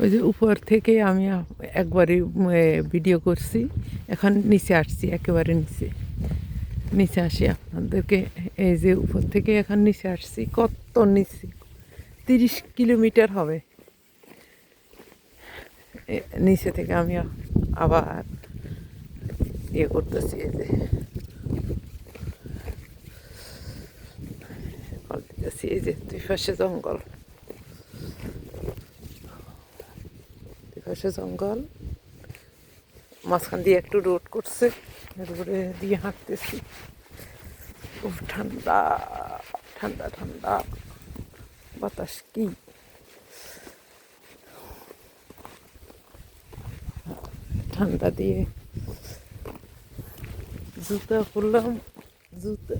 ওই যে উপর থেকে আমি একবারই ভিডিও করছি। এখন নিচে আসছি, একেবারে নিচে। নিচে আসি আপনাদেরকে। এই যে উপর থেকে এখন নিচে আসছি, কত নিচে? তিরিশ কিলোমিটার হবে। নিচে থেকে আমি আবার ইয়ে করতেছি, এই যে। এই যে দুই পাশে জঙ্গল। দুই পাশে জঙ্গল। মাঝখান দিয়ে একটু রোড করছে রোডে দিয়ে হাঁটতেছি। খুব ঠান্ডা ঠান্ডা ঠান্ডা। বাতাস কি? ঠান্ডা দিয়ে জুতা খুললাম, জুতা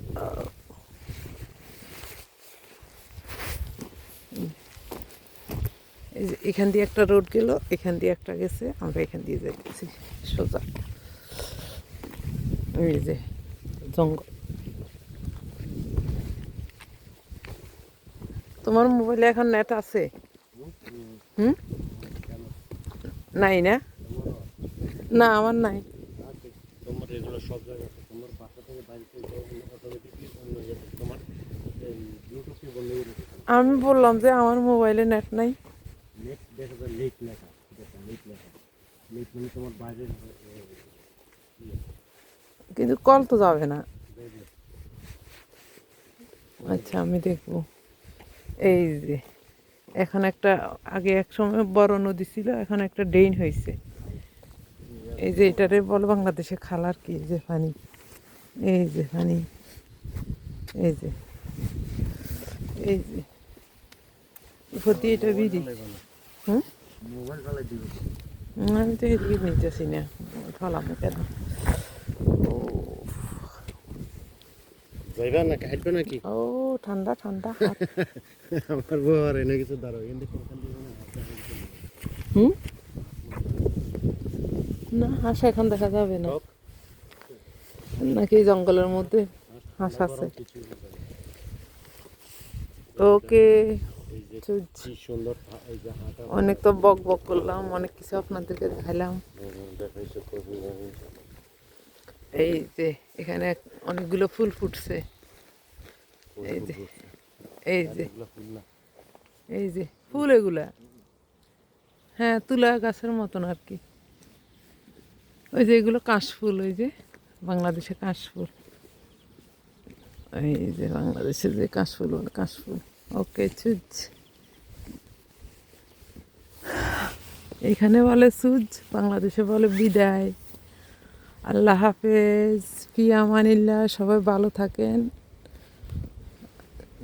এই যে এখান দিয়ে একটা রোড গেল এখান দিয়ে একটা গেছে আমরা এখান দিয়ে যাইতেছি সোজা। এই যে জঙ্গল। তোমার মোবাইলে এখন নেট আছে? হুম? নাই না? না আমার নাই। আমি বললাম যে আমার মোবাইলে নেট নাই। নেট দেখা যায় লেট লেখা দেখো লেট লেখা লেট মানে তোমার বাইরের কিন্তু কল তো যাবে না। আচ্ছা আমি দেখব। এই যে এখন একটা আগে এক সময় বড় নদী ছিল এখন একটা ড্রেন হয়েছে। এই যে এটারে বলে বাংলাদেশে খালার কি যে পানি এই যে পানি এই যে এই যে। দিয়ে এটা বিড়ি দিবে আমি তো এদিকে নিতেছি না। ফলাম কেন যাইবা না নাকি? ও ঠান্ডা ঠান্ডা। এনে কিছু দাঁড়াও হুম? না হাঁস এখন দেখা যাবে না। নাকি জঙ্গলের মধ্যে হাঁস আছে। ওকে। এই যে চুজ। কি সুন্দর হা- এই যে হাঁটা অনেক তো বক বক করলাম অনেক কিছু আপনাদেরকে দেখাইলাম এই যে এখানে অনেকগুলো ফুল ফুটছে। এই যে এই যে। এই যে ফুল এগুলা। হ্যাঁ তুলা গাছের মতন আর কি। ওই যে এগুলো কাশফুল ওই যে বাংলাদেশে কাশফুল এই যে বাংলাদেশে যে কাশফুল কাশফুল ওকে চুজ। এখানে বলে সুজ বাংলাদেশে বলে বিদায়। আল্লাহ হাফেজ ফিয়ামানিল্লাহ সবাই ভালো থাকেন।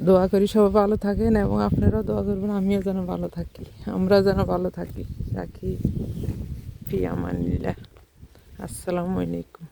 দোয়া করি সবাই ভালো থাকেন এবং আপনারাও দোয়া করবেন, আমিও যেন ভালো থাকি আমরা যেন ভালো থাকি। রাখি। ফিয়ামানিল্লাহ আসসালামু আলাইকুম।